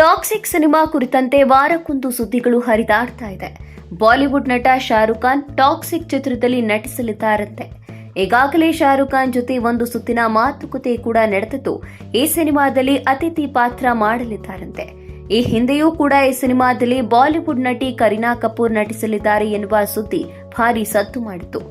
Toxic cinema ಕುರಿತಂತೆ ವಾರಕ್ಕೊಂದು ಸುದ್ದಿಗಳು ಹರಿದಾಡ್ತಾ ಇದೆ. ಬಾಲಿವುಡ್ ನಟ ಶಾರುಖ್ ಖಾನ್ ಟಾಕ್ಸಿಕ್ ಚಿತ್ರದಲ್ಲಿ ನಟಿಸಲಿದ್ದಾರಂತೆ. ಈಗಾಗಲೇ ಶಾರುಖ್ ಖಾನ್ ಜೊತೆ ಒಂದು ಸುತ್ತಿನ ಮಾತುಕತೆ ಕೂಡ ನಡೆದಿದ್ದು, ಈ ಸಿನಿಮಾದಲ್ಲಿ ಅತಿಥಿ ಪಾತ್ರ ಮಾಡಲಿದ್ದಾರಂತೆ. ಈ ಹಿಂದೆಯೂ ಕೂಡ ಈ ಸಿನಿಮಾದಲ್ಲಿ ಬಾಲಿವುಡ್ ನಟಿ ಕರೀನಾ ಕಪೂರ್ ನಟಿಸಲಿದ್ದಾರೆ ಎನ್ನುವ ಸುದ್ದಿ ಭಾರಿ ಸದ್ದು ಮಾಡಿತ್ತು.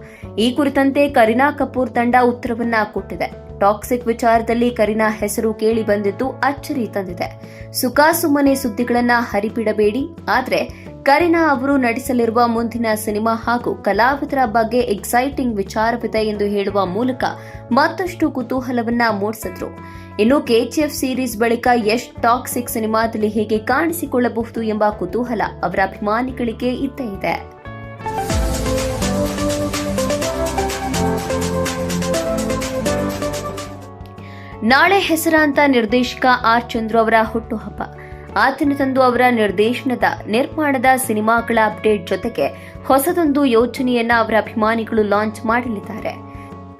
ಈ ಕುರಿತಂತೆ ಕರೀನಾ ಕಪೂರ್ ತಂಡ ಉತ್ತರವನ್ನ ಕೊಟ್ಟಿದೆ. ಟಾಕ್ಸಿಕ್ ವಿಚಾರದಲ್ಲಿ ಕರೀನಾ ಹೆಸರು ಕೇಳಿ ಬಂದಿದ್ದು ಅಚ್ಚರಿ ತಂದಿದೆ. ಸುಖಾಸುಮ್ಮನೆ ಸುದ್ದಿಗಳನ್ನ ಹರಿಬಿಡಬೇಡಿ. ಆದರೆ ಕರೀನಾ ಅವರು ನಟಿಸಲಿರುವ ಮುಂದಿನ ಸಿನಿಮಾ ಹಾಗೂ ಕಲಾವಿದರ ಬಗ್ಗೆ ಎಕ್ಸೈಟಿಂಗ್ ವಿಚಾರವಿದೆ ಎಂದು ಹೇಳುವ ಮೂಲಕ ಮತ್ತಷ್ಟು ಕುತೂಹಲವನ್ನ ಮೂಡಿಸಿದ್ರು. ಇನ್ನು ಕೆಜಿಎಫ್ ಸೀರೀಸ್ ಬಳಿಕ ಯಶ್ ಟಾಕ್ಸಿಕ್ ಸಿನಿಮಾದಲ್ಲಿ ಹೇಗೆ ಕಾಣಿಸಿಕೊಳ್ಳಬಹುದು ಎಂಬ ಕುತೂಹಲ ಅವರ ಅಭಿಮಾನಿಗಳಿಗೆ ಇದ್ದೇ ಇದೆ. ನಾಳೆ ಹೆಸರಾಂತ ನಿರ್ದೇಶಕ ಆರ್ ಚಂದ್ರು ಅವರ ಹುಟ್ಟುಹಬ್ಬ. ಆತನ ತಂದು ಅವರ ನಿರ್ದೇಶನದ, ನಿರ್ಮಾಣದ ಸಿನಿಮಾಗಳ ಅಪ್ಡೇಟ್ ಜೊತೆಗೆ ಹೊಸದೊಂದು ಯೋಜನೆಯನ್ನ ಅವರ ಅಭಿಮಾನಿಗಳು ಲಾಂಚ್ ಮಾಡಲಿದ್ದಾರೆ.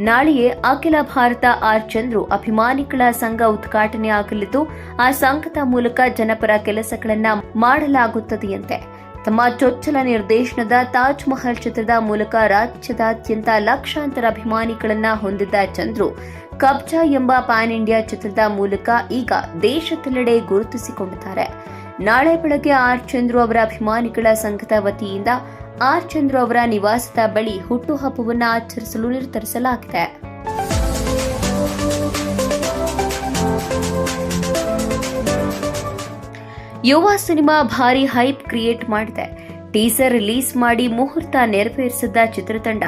ನಾಳೆಯೇ ಅಖಿಲ ಭಾರತ ಆರ್ ಚಂದ್ರು ಅಭಿಮಾನಿಗಳ ಸಂಘ ಉದ್ಘಾಟನೆ ಆಗಲಿದ್ದು, ಆ ಸಂಘದ ಮೂಲಕ ಜನಪರ ಕೆಲಸಗಳನ್ನ ಮಾಡಲಾಗುತ್ತದೆಯಂತೆ. ತಮ್ಮ ಚೊಚ್ಚಲ ನಿರ್ದೇಶನದ ತಾಜ್ ಮಹಲ್ ಚಿತ್ರದ ಮೂಲಕ ರಾಜ್ಯದಾದ್ಯಂತ ಲಕ್ಷಾಂತರ ಅಭಿಮಾನಿಗಳನ್ನ ಹೊಂದಿದ್ದ ಚಂದ್ರು ಕಬ್ಜಾ ಎಂಬ ಪ್ಯಾನ್ ಇಂಡಿಯಾ ಚಿತ್ರದ ಮೂಲಕ ಈಗ ದೇಶದೆಲ್ಲೆಡೆ ಗುರುತಿಸಿಕೊಂಡಿದ್ದಾರೆ. ನಾಳೆ ಬೆಳಗ್ಗೆ ಆರ್ ಚಂದ್ರು ಅವರ ಅಭಿಮಾನಿಗಳ ಸಂಘದ ವತಿಯಿಂದ ಆರ್ ಚಂದ್ರು ಅವರ ನಿವಾಸದ ಬಳಿ ಹುಟ್ಟುಹಬ್ಬವನ್ನು ಆಚರಿಸಲು ನಿರ್ಧರಿಸಲಾಗಿದೆ. ಯುವ ಸಿನಿಮಾ ಭಾರಿ ಹೈಪ್ ಕ್ರಿಯೇಟ್ ಮಾಡಿದೆ. ಟೀಸರ್ ರಿಲೀಸ್ ಮಾಡಿ ಮುಹೂರ್ತ ನೆರವೇರಿಸಿದ್ದ ಚಿತ್ರತಂಡ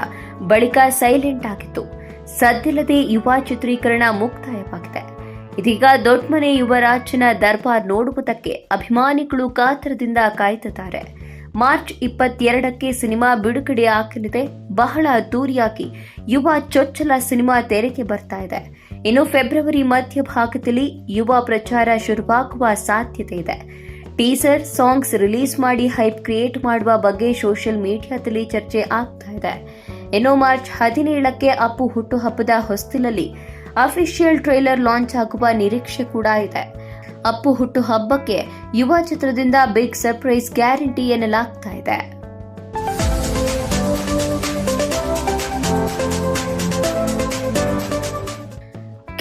ಬಳಿಕ ಸೈಲೆಂಟ್ ಆಗಿತ್ತು. ಸದ್ದಿಲ್ಲದೆ ಯುವ ಚಿತ್ರೀಕರಣ ಮುಕ್ತಾಯವಾಗಿದೆ. ಇದೀಗ ದೊಡ್ಡಮನೆ ಯುವರಾಜನ ದರ್ಬಾರ್ ನೋಡುವುದಕ್ಕೆ ಅಭಿಮಾನಿಗಳು ಕಾತರದಿಂದ ಕಾಯ್ತಿದ್ದಾರೆ. ಮಾರ್ಚ್ ಇಪ್ಪತ್ತೆರಡಕ್ಕೆ ಸಿನಿಮಾ ಬಿಡುಗಡೆ ಆಗಲಿದೆ. ಬಹಳ ಅದ್ದೂರಿಯಾಗಿ ಯುವ ಚೊಚ್ಚಲ ಸಿನಿಮಾ ತೆರೆಗೆ ಬರ್ತಾ ಇದೆ. ಇನ್ನು ಫೆಬ್ರವರಿ ಮಧ್ಯಭಾಗದಲ್ಲಿ ಯುವ ಪ್ರಚಾರ ಶುರುವಾಗುವ ಸಾಧ್ಯತೆ ಇದೆ. ಟೀಸರ್, ಸಾಂಗ್ಸ್ ರಿಲೀಸ್ ಮಾಡಿ ಹೈಪ್ ಕ್ರಿಯೇಟ್ ಮಾಡುವ ಬಗ್ಗೆ ಸೋಷಿಯಲ್ ಮೀಡಿಯಾದಲ್ಲಿ ಚರ್ಚೆ ಆಗ್ತಾ ಇದೆ. ಇನ್ನು ಮಾರ್ಚ್ ಹದಿನೇಳಕ್ಕೆ ಅಪ್ಪು ಹುಟ್ಟುಹಬ್ಬದ ಹೊಸ್ತಿಲಲ್ಲಿ ಅಫಿಷಿಯಲ್ ಟ್ರೈಲರ್ ಲಾಂಚ್ ಆಗುವ ನಿರೀಕ್ಷೆ ಕೂಡ ಇದೆ. ಅಪ್ಪು ಹುಟ್ಟು ಹಬ್ಬಕ್ಕೆ ಯುವ ಚಿತ್ರದಿಂದ ಬಿಗ್ ಸರ್ಪ್ರೈಸ್ ಗ್ಯಾರಂಟಿ ಎನ್ನಲಾಗ್ತಾ ಇದೆ.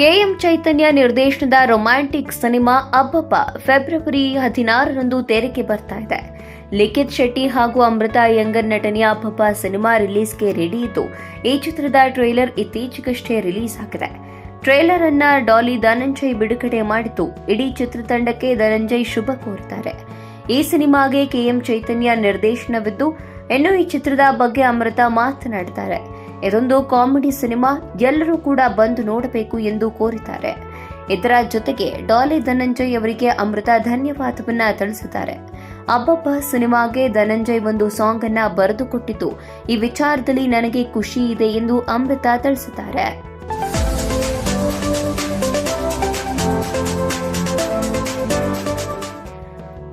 ಕೆಎಂ ಚೈತನ್ಯ ನಿರ್ದೇಶನದ ರೊಮ್ಯಾಂಟಿಕ್ ಸಿನಿಮಾ ಅಬ್ಬಪ್ಪ ಫೆಬ್ರವರಿ ಹದಿನಾರರಂದು ತೆರೆಗೆ ಬರ್ತಾ ಇದೆ. ಲಿಖಿತ್ ಶೆಟ್ಟಿ ಹಾಗೂ ಅಮೃತ ಅಯ್ಯಂಗರ್ ನಟನೆಯ ಅಬ್ಬಬ್ಬ ಸಿನಿಮಾ ರಿಲೀಸ್ಗೆ ರೆಡಿ ಇದ್ದು, ಈ ಚಿತ್ರದ ಟ್ರೈಲರ್ ಇತ್ತೀಚೆಗಷ್ಟೇ ರಿಲೀಸ್ ಆಗಿದೆ. ಟ್ರೈಲರ್ ಅನ್ನ ಡಾಲಿ ಧನಂಜಯ್ ಬಿಡುಗಡೆ ಮಾಡಿತು ಇಡೀ ಚಿತ್ರತಂಡಕ್ಕೆ ಧನಂಜಯ್ ಶುಭ ಕೋರ್ತಾರೆ. ಈ ಸಿನಿಮಾಗೆ ಕೆಎಂ ಚೈತನ್ಯ ನಿರ್ದೇಶನವಿದ್ದು, ಇನ್ನು ಈ ಚಿತ್ರದ ಬಗ್ಗೆ ಅಮೃತ ಮಾತನಾಡುತ್ತಾರೆ ಇದೊಂದು ಕಾಮಿಡಿ ಸಿನಿಮಾ, ಎಲ್ಲರೂ ಕೂಡ ಬಂದು ನೋಡಬೇಕು ಎಂದು ಕೋರಿದ್ದಾರೆ. ಇದರ ಜೊತೆಗೆ ಡಾಲಿ ಧನಂಜಯ್ ಅವರಿಗೆ ಅಮೃತ ಧನ್ಯವಾದವನ್ನ ತಿಳಿಸಿದ್ದಾರೆ. ಅಬ್ಬಬ್ಬ ಸಿನಿಮಾಗೆ ಧನಂಜಯ್ ಒಂದು ಸಾಂಗ್ ಅನ್ನ ಬರೆದುಕೊಟ್ಟಿತು. ಈ ವಿಚಾರದಲ್ಲಿ ನನಗೆ ಖುಷಿ ಇದೆ ಎಂದು ಅಮೃತ ತಿಳಿಸಿದ್ದಾರೆ.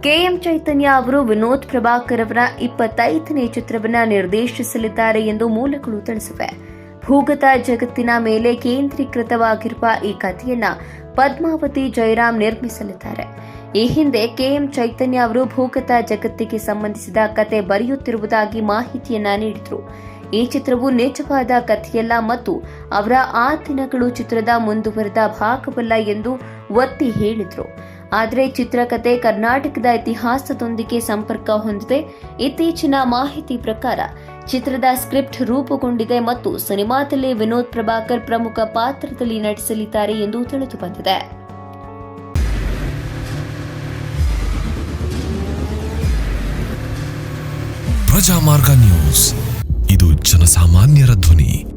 ಕೆಎಂ ಚೈತನ್ಯ ಅವರು ವಿನೋದ್ ಪ್ರಭಾಕರ್ ಅವರ ಇಪ್ಪತ್ತೈದನೇ ಚಿತ್ರವನ್ನ ನಿರ್ದೇಶಿಸಲಿದ್ದಾರೆ ಎಂದು ಮೂಲಗಳು ತಿಳಿಸಿವೆ. ಭೂಗತ ಜಗತ್ತಿನ ಮೇಲೆ ಕೇಂದ್ರೀಕೃತವಾಗಿರುವ ಈ ಕಥೆಯನ್ನ ಪದ್ಮಾವತಿ ಜಯರಾಮ್ ನಿರ್ಮಿಸಲಿದ್ದಾರೆ. ಈ ಹಿಂದೆ ಕೆಎಂ ಚೈತನ್ಯ ಅವರು ಭೂಗತ ಜಗತ್ತಿಗೆ ಸಂಬಂಧಿಸಿದ ಕತೆ ಬರೆಯುತ್ತಿರುವುದಾಗಿ ಮಾಹಿತಿಯನ್ನ ನೀಡಿದರು. ಈ ಚಿತ್ರವು ನಿಜವಾದ ಕಥೆಯಲ್ಲ ಮತ್ತು ಅವರ ಆ ದಿನಗಳು ಚಿತ್ರದ ಮುಂದುವರೆದ ಭಾಗವಲ್ಲ ಎಂದು ಒತ್ತಿ ಹೇಳಿದ್ರು. ಆದರೆ ಚಿತ್ರಕಥೆ ಕರ್ನಾಟಕದ ಇತಿಹಾಸದೊಂದಿಗೆ ಸಂಪರ್ಕ ಹೊಂದಿದೆ. ಇತ್ತೀಚಿನ ಮಾಹಿತಿ ಪ್ರಕಾರ, ಚಿತ್ರದ ಸ್ಕ್ರಿಪ್ಟ್ ರೂಪುಗೊಂಡಿದೆ ಮತ್ತು ಸಿನಿಮಾದಲ್ಲಿ ವಿನೋದ್ ಪ್ರಭಾಕರ್ ಪ್ರಮುಖ ಪಾತ್ರದಲ್ಲಿ ನಟಿಸಲಿದ್ದಾರೆ ಎಂದು ತಿಳಿದು ಬಂದಿದೆ ಪ್ರಜಾಮಾರ್ಗ ನ್ಯೂಸ್. ಇದು ಜನಸಾಮಾನ್ಯರ ಧ್ವನಿ.